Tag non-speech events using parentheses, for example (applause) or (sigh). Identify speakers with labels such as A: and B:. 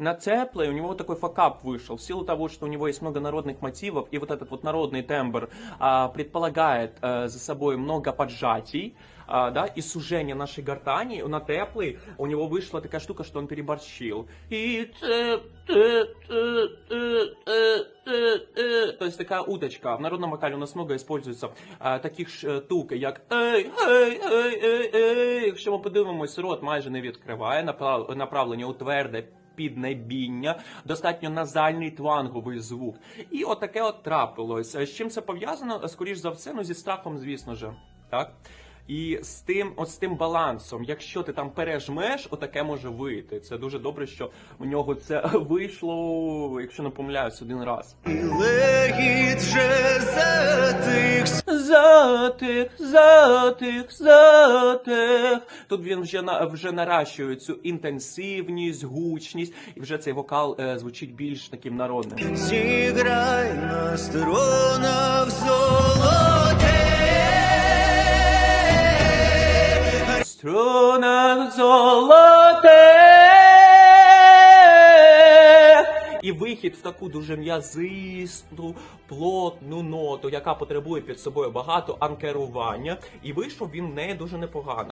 A: На теплый у него такой факап вышел. В силу того, что у него есть много народных мотивов, и вот этот вот народный тембр а, предполагает а, за собой много поджатий, а, да, и сужение нашей гортани, на теплый у него вышла такая штука, что он переборщил. И то есть такая уточка. В народном вокале у нас много используется а, таких штук, як ей, ей, ей, ей, ей. Якщо ми подивимось, рот майже не відкриває, направлення у тверде піднебіння, достатньо назальний тванговий звук. І отаке от трапилось. З чим це пов'язано? Скоріш за все, ну зі страхом, звісно ж. Так? І з тим, от з тим балансом, якщо ти там пережмеш, отаке може вийти. Це дуже добре, що у нього це (laughs) вийшло, якщо не помиляюсь, один раз.
B: Легіт вже затих,
A: Затих, затих, затих. Тут він вже на вже наращує цю інтенсивність, гучність, і вже цей вокал е, звучить більш таким народним.
B: зіграй на струнах золоте.
A: Струнах золоте. І вихід в таку дуже м'язисту, плотну ноту, яка потребує під собою багато анкерування. І вийшов він не дуже непогано.